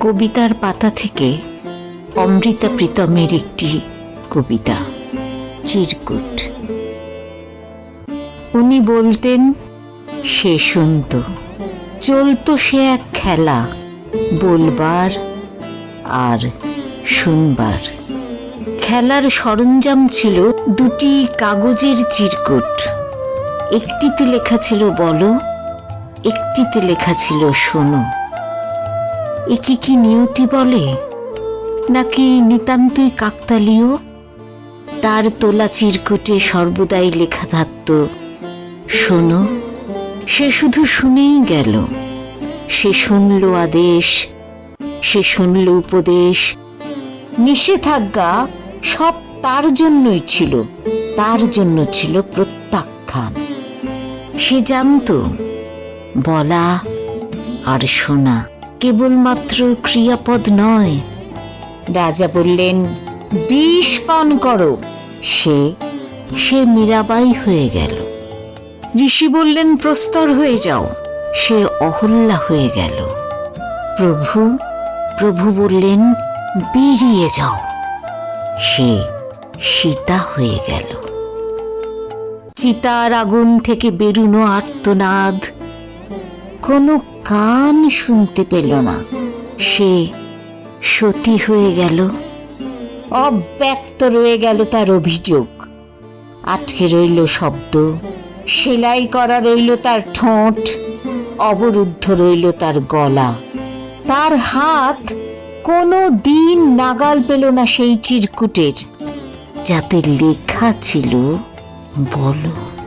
কবিতার পাতা থেকে অমৃতা প্রীতমের একটি কবিতা, চিরকুট। উনি বলতেন, সে শুনত, চলতো সে এক খেলা, বলবার আর শুনবার। খেলার সরঞ্জাম ছিল দুটি কাগজের চিরকুট। একটিতে লেখা ছিল বলো, একটিতে লেখা ছিল শোনো। একে কি নিয়তি বলে? নাকি নিতান্তই কাকতালীয়? তার তোলা চিরকুটে সর্বদাই লেখা থাকত, শোনো, সে শুধু শুনেই গেল। সে শুনল আদেশ, সে শুনল উপদেশ। নিষেধাজ্ঞা সব তার জন্যই ছিল, তার জন্য ছিল প্রত্যাখ্যান। সে জানত, বলা আর শোনা। কেবলমাত্র ক্রিয়াপদ নয়। রাজা বললেন, বিষ পান করো। সে সে মীরাবাই হয়ে গেল। ঋষি বললেন, প্রস্তর হয়ে যাও। সে অহল্যা হয়ে গেল। প্রভু প্রভু বললেন, বেরিয়ে যাও। সে সীতা হয়ে গেল। চিতার আগুন থেকে বেরুনো আর্তনাদ কোনো কান শুনতে পেল না। সে সতী হয়ে গেল। অব্যক্ত রয়ে গেল তার অভিযোগ। আটকে রইল শব্দ। সেলাই করা রইল তার ঠোঁট। অবরুদ্ধ রইল তার গলা। তার হাত কোনো দিন নাগাল পেল না সেই চিরকুটের। যাতে লেখা ছিল, বলো।